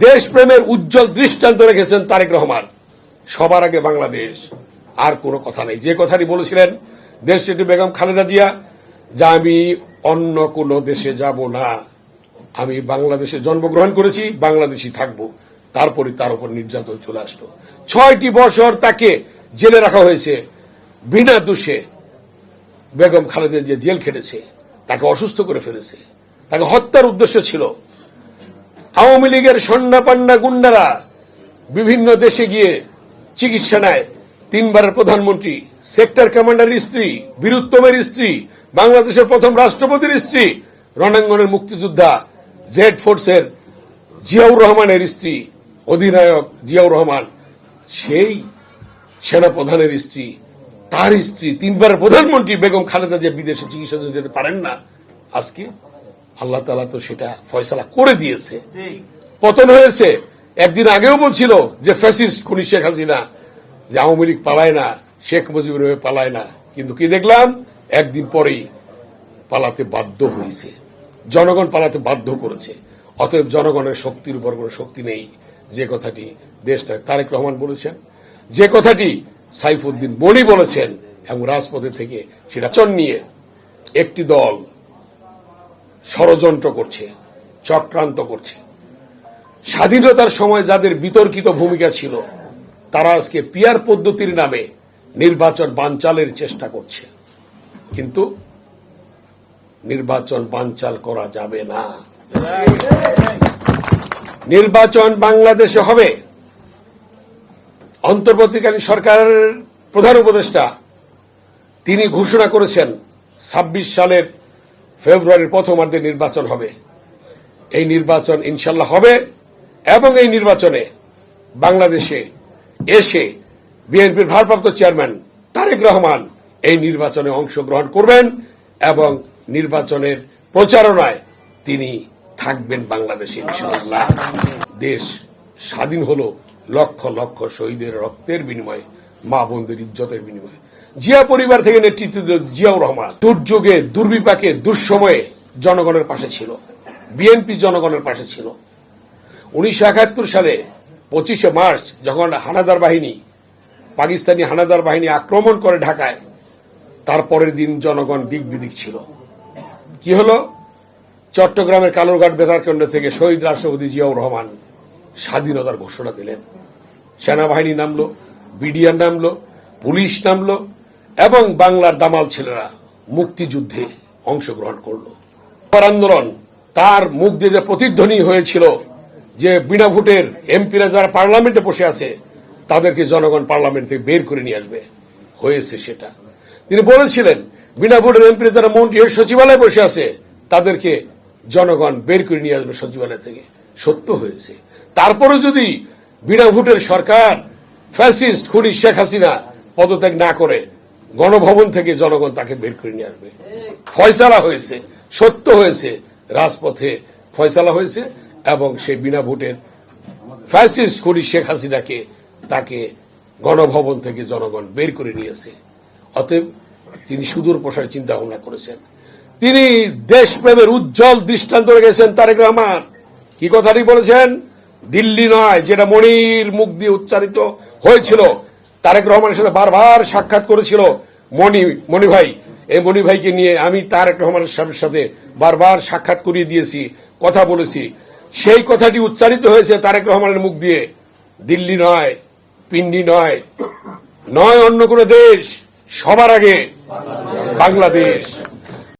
দেশপ্রেমের উজ্জ্বল দৃষ্টান্ত রেখেছেন তারেক রহমান। সবার আগে বাংলাদেশ। আর কোনো কথা নেই। যে কথাটি বলেছিলেন দেশটি বেগম খালেদা জিয়া, যা আমি অন্য কোনো দেশে যাব না। আমি বাংলাদেশে জন্মগ্রহণ করেছি বাংলাদেশি থাকব। তারপরে তার উপর নির্যাতন চলে আসলো। ছয়টি বছর তাকে জেলে রাখা হয়েছে। বিনা দোষে বেগম খালেদা জিয়া জেল খেটেছে। তাকে অসুস্থ করে ফেলেছে। তাকে হত্যার উদ্দেশ্য ছিল। আওয়ামী লীগের সন্ন্যাপান্না গুন্ডারা বিভিন্ন দেশে গিয়ে চিকিৎসা নেয়। তিনবারের প্রধানমন্ত্রী, সেক্টর কমান্ডারের স্ত্রী, বীরুত্তমের স্ত্রী, বাংলাদেশের প্রথম রাষ্ট্রপতির স্ত্রী, রণাঙ্গনের মুক্তিযোদ্ধা জেড ফোর্সের জিয়াউর রহমানের স্ত্রী, অধিনায়ক জিয়াউর রহমান, সেই সেনাপ্রধানের স্ত্রী, তার স্ত্রী তিনবার প্রধানমন্ত্রী বেগম খালেদা যে বিদেশে চিকিৎসা যেতে পারেন না। আজকে আল্লাহ তালা তো সেটা ফয়সালা করে দিয়েছে। পতন হয়েছে। একদিন আগেও বলছিল যে ফ্যাসিস্ট খুনি শেখ হাসিনা, যে আওয়ামী লীগ পালায় না, শেখ মুজিবুর রহমান পালায় না। কিন্তু কি দেখলাম? একদিন পরেই পালাতে বাধ্য হয়েছে। জনগণ পালাতে বাধ্য করেছে। অতএব জনগণের শক্তির উপর কোনো শক্তি নেই। যে কথাটি দেশ নায়ক তারেক রহমান বলেছেন, যে কথাটি সাইফুদ্দিন বনি বলেছেন এবং রাজপথে থেকে সেটা নিয়ে একটি দল ষড়যন্ত্র করছে, চক্রান্ত করছে। স্বাধীনতার সময় যাদের বিতর্কিত ভূমিকা ছিল, তারা আজকে পিয়ার পদ্ধতির নামে নির্বাচন বানচালের চেষ্টা করছে। কিন্তু নির্বাচন বানচাল করা যাবে না। নির্বাচন বাংলাদেশে হবে। অন্তর্বর্তীকালীন সরকারের প্রধান উপদেষ্টা, তিনি ঘোষণা করেছেন ছাব্বিশ সালের ফেব্রুয়ারির প্রথমার্ধে নির্বাচন হবে। এই নির্বাচন ইনশাল্লাহ হবে এবং এই নির্বাচনে বাংলাদেশে এসে বিএনপির ভারপ্রাপ্ত চেয়ারম্যান তারেক রহমান এই নির্বাচনে অংশগ্রহণ করবেন এবং নির্বাচনের প্রচারণায় তিনি থাকবেন বাংলাদেশে ইনশাআল্লাহ দেশ স্বাধীন হলো লক্ষ লক্ষ শহীদের রক্তের বিনিময়ে। মা বোনদের ইজ্জতের বিনিময়ে। জিয়া পরিবার থেকে নেতৃত্ব দিল জিয়াউর রহমান। দুর্যোগে, দুর্বিপাকে, দুঃসময়ে জনগণের পাশে ছিল। বিএনপি জনগণের পাশে ছিল। উনিশশো একাত্তর সালে পঁচিশে মার্চ যখন হানাদার বাহিনী, পাকিস্তানি হানাদার বাহিনী আক্রমণ করে ঢাকায় তারপরের দিন জনগণ দিক বিদিক ছিল। কি হলো? চট্টগ্রামের কালুরঘাট বেতার কেন্দ্র থেকে শহীদ রাষ্ট্রপতি জিয়াউর রহমান স্বাধীনতার ঘোষণা দিলেন। সেনাবাহিনী নামলো। বিডিআর নামলো, পুলিশ নামলো, এবং বাংলার দামাল ছেলেরা মুক্তিযুদ্ধে অংশগ্রহণ করল। আন্দোলন, তার মুখ দিয়ে যে প্রতিধ্বনি হয়েছিল যে বিনা ভোটের এমপিরা যারা পার্লামেন্টে বসে আছে, তাদেরকে জনগণ পার্লামেন্ট থেকে বের করে নিয়ে আসবে। হয়েছে সেটা। তিনি বলেছিলেন, বিনা ভোটের এমপিরা যারা মন্ত্রী সচিবালয়ে বসে আছে, তাদেরকে জনগণ বের করে নিয়ে আসবে সচিবালয় থেকে। সত্য হয়েছে। তারপরে যদি বিনা ভোটের সরকার ফ্যাসিস্ট খুনি শেখ হাসিনা পদত্যাগ না করে গণভবন থেকে জনগণ তাকে বের করে নিয়ে আসবে। ফয়সালা হয়েছে, সত্য হয়েছে, রাজপথে ফয়সালা হয়েছে এবং সেই বিনা ভোটের ফ্যাসিস্ট খুনি শেখ হাসিনাকে তাকে গণভবন থেকে জনগণ বের করে নিয়েছে অতএব তিনি সুদূর প্রসারে চিন্তা ভাবনা করেছেন। তিনি দেশপ্রেমের উজ্জ্বল দৃষ্টান্ত রেখেছেন তারেক রহমান। কি কথাটি বলেছেন? দিল্লি নয়, যেটা মনির মুখ দিয়ে উচ্চারিত হয়েছিল। তারেক রহমানের সাথে বারবার সাক্ষাৎ করেছিল মণি মণি ভাই। এই মণি ভাইকে নিয়ে আমি তারেক রহমানের সাহেবের সাথে বারবার সাক্ষাৎ করিয়ে দিয়েছি, কথা বলেছি। সেই কথাটি উচ্চারিত হয়েছে তারেক রহমানের মুখ দিয়ে। দিল্লি নয়, পিন্ডি নয় নয় অন্য কোনো দেশ, সবার আগে বাংলাদেশ।